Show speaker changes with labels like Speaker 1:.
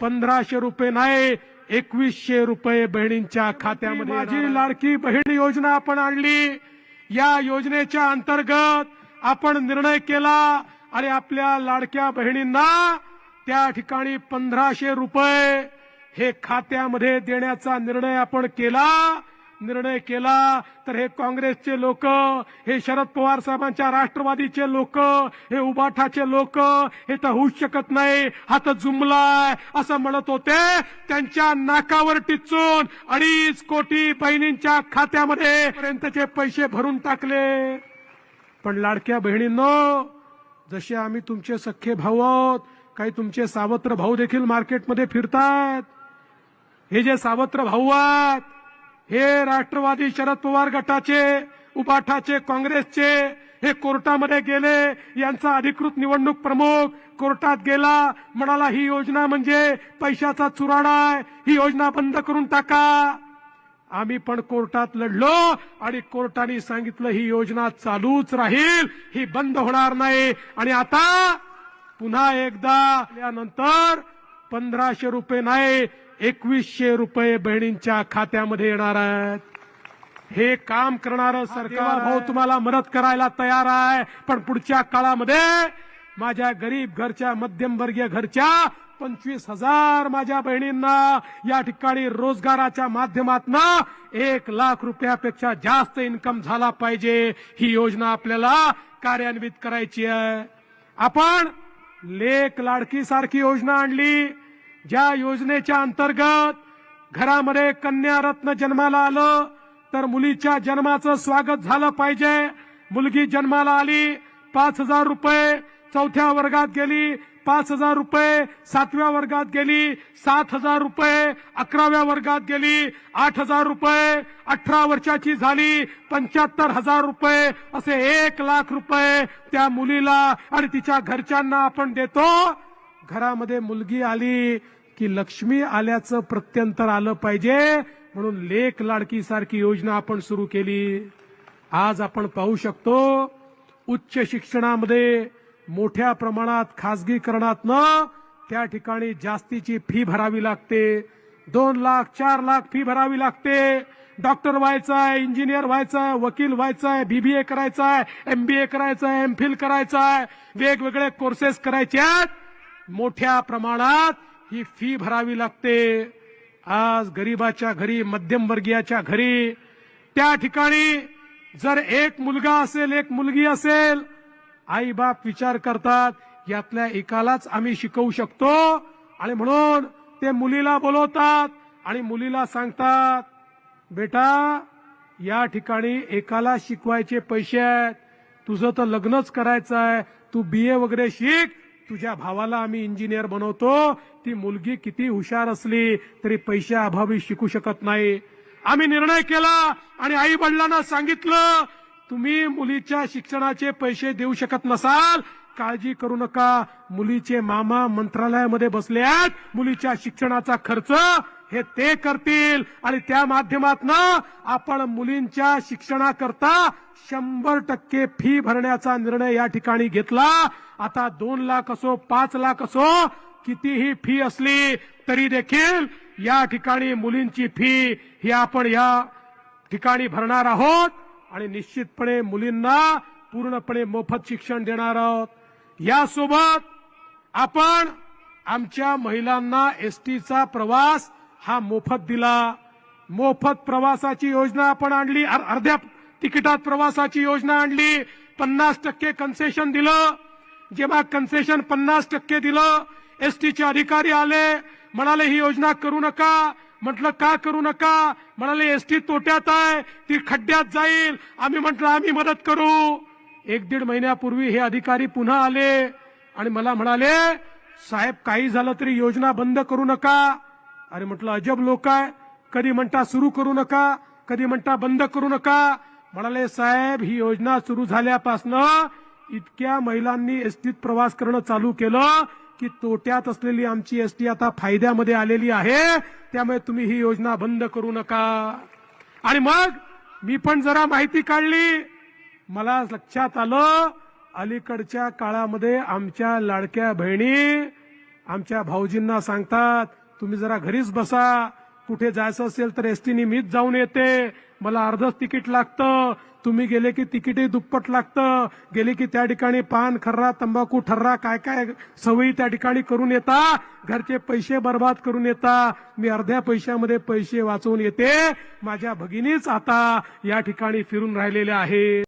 Speaker 1: पंधराशे रुपये नाही एकवीसशे रुपये बहिणींच्या खात्यामध्ये माझी लाडकी बहीण योजना आपण आणली. या योजनेच्या अंतर्गत आपण निर्णय केला आणि आपल्या लाडक्या बहिणींना त्या ठिकाणी पंधराशे रुपये हे खात्यामध्ये देण्याचा निर्णय आपण केला. निर्णय केला तर हे काँग्रेसचे लोक हे शरद पवार साहेबांच्या राष्ट्रवादीचे लोक हे उबाठाचे लोक हे तर होऊच शकत नाही. हात जुमलाय असं म्हणत होते. त्यांच्या नाकावर टिचून अडीच कोटी बहिणींच्या खात्यामध्ये पर्यंतचे पैसे भरून टाकले. पण लाडक्या बहिणींनो जसे आम्ही तुमचे सख्खे भाऊ आहोत काही तुमचे सावत्र भाऊ देखील मार्केटमध्ये फिरतात. हे जे सावत्र भाऊ आहेत हे राष्ट्रवादी शरद पवार गटाचे उपाठाचे काँग्रेसचे हे कोर्टामध्ये गेले यांचा अधिकृत निवडणूक प्रमुख कोर्टात गेला म्हणाला ही योजना म्हणजे पैशाचा चुराडा आहे ही योजना बंद करून टाका. आम्ही पण कोर्टात लढलो आणि कोर्टाने सांगितलं ही योजना चालूच राहील ही बंद होणार नाही. आणि आता पुन्हा एकदा यानंतर पंधराशे रुपये नाही एकवीसशे रुपये बहिणींच्या खात्यामध्ये येणार आहेत. हे काम करणारं सरकार भाऊ तुम्हाला मदत करायला तयार आहे पण पुढच्या काळामध्ये माझ्या गरीब घरच्या मध्यमवर्गीय घरच्या पंचवीस हजार माझ्या बहिणींना या ठिकाणी रोजगाराच्या माध्यमातून एक लाख रुपयापेक्षा जास्त इन्कम झाला पाहिजे. ही योजना आपल्याला कार्यान्वित करायची आहे. आपण लेख लाडकी सारखी योजना आणली. ज्या योजनेच्या अंतर्गत घरामध्ये कन्या रत्न जन्माला आलं तर मुलीच्या जन्माचं स्वागत झालं पाहिजे. मुलगी जन्माला आली पाच हजार रुपये चौथ्या वर्गात गेली पाच हजार रुपये सातव्या वर्गात गेली सात हजार रुपये अकराव्या वर्गात गेली आठ हजार रुपये अठरा वर्षाची झाली पंच्याहत्तर हजार रुपये असे एक लाख रुपये त्या मुलीला आणि तिच्या घरच्यांना आपण देतो. घरामध्ये मुलगी आली की लक्ष्मी आल्याचं प्रत्यंतर आलं पाहिजे म्हणून लेख लाडकी सारखी योजना आपण सुरू केली. आज आपण पाहू शकतो उच्च शिक्षणामध्ये मोठ्या प्रमाणात खासगीकरणातनं त्या ठिकाणी जास्तीची फी भरावी लागते. दोन लाख चार लाख फी भरावी लागते. डॉक्टर व्हायचं आहे इंजिनियर व्हायचं आहे वकील व्हायचं आहे बीबीए करायचं आहे एमबीए करायचं आहे एमफिल करायचं आहे वेगवेगळे कोर्सेस करायचे आहेत. मोठ्या प्रमाणात ही फी भरावी लागते. आज गरीबाच्या घरी मध्यमवर्गीयाच्या घरी त्या ठिकाणी जर एक मुलगा असेल एक मुलगी असेल आई बाप विचार करतात यातल्या एकालाच आम्ही शिकवू शकतो. आणि म्हणून ते मुलीला बोलवतात आणि मुलीला सांगतात बेटा या ठिकाणी एकाला शिकवायचे पैसे आहेत. तुझं तर लग्नच करायचं आहे तू बी ए वगैरे शिक. तुझ्या भावाला आम्ही इंजिनियर बनवतो. ती मुलगी किती हुशार असली तरी पैशा अभावी शिकू शकत नाही. आम्ही निर्णय केला आणि आई वडिलांना सांगितलं तुम्ही मुलीच्या शिक्षणाचे पैसे देऊ शकत नसाल काळजी करू नका. मुलीचे मामा मंत्रालयामध्ये बसले आहेत. मुलीच्या शिक्षणाचा खर्च हे ते करतील. आणि त्या माध्यमातून आपण मुलींच्या शिक्षणाकरता शंभर टक्के फी भरण्याचा निर्णय या ठिकाणी घेतला. आता दोन लाख असो पाच लाख असो कितीही फी असली तरी देखील या ठिकाणी मुलींची फी ही आपण या ठिकाणी भरणार आहोत. आणि निश्चितपणे मुलींना पूर्णपणे मोफत शिक्षण देणार आहोत. यासोबत आपण आमच्या महिलांना एसटीचा प्रवास हा मोफत दिला. मोफत प्रवासाची योजना आपण आणली अर्ध्या तिकिटात प्रवासाची योजना आणली पन्नास टक्के कन्सेशन दिलं. जेव्हा कन्सेशन पन्नास टक्के दिलं एसटीचे अधिकारी आले म्हणाले ही योजना करू नका. म्हटलं का करू नका? म्हणाले एसटी तोट्यात आहे ती खड्ड्यात जाईल. आम्ही म्हटलं आम्ही मदत करू. एक दीड महिन्यापूर्वी हे अधिकारी पुन्हा आले आणि मला म्हणाले साहेब काही झालं तरी योजना बंद करू नका. अरे म्हटलं अजब लोक आहे. कधी म्हणता सुरू करू नका कधी म्हणता बंद करू नका. म्हणाले साहेब ही योजना सुरू झाल्यापासनं इतक्या महिलांनी एसटीत प्रवास करणं चालू केलं की तोट्यात असलेली आमची एसटी आता फायद्यामध्ये आलेली आहे. त्यामुळे तुम्ही ही योजना बंद करू नका. आणि मग मी पण जरा माहिती काढली. मला लक्षात आलं अलीकडच्या काळामध्ये आमच्या लाडक्या बहिणी आमच्या भाऊजींना सांगतात तुम्ही जरा घरीच बसा. कुठे जायचं असेल तर एसटीने मीच जाऊन येते. मला अर्धच तिकीट लागतं. तुम्ही गेले की तिकीटही दुप्पट लागतं. गेले की त्या ठिकाणी पान खर्रा तंबाखू ठर्रा काय काय सवयी त्या ठिकाणी करून येता. घरचे पैसे बर्बाद करून येता. मी अर्ध्या पैशामध्ये पैसे वाचवून येते. माझ्या भगिनीच आता या ठिकाणी फिरून राहिलेल्या आहेत.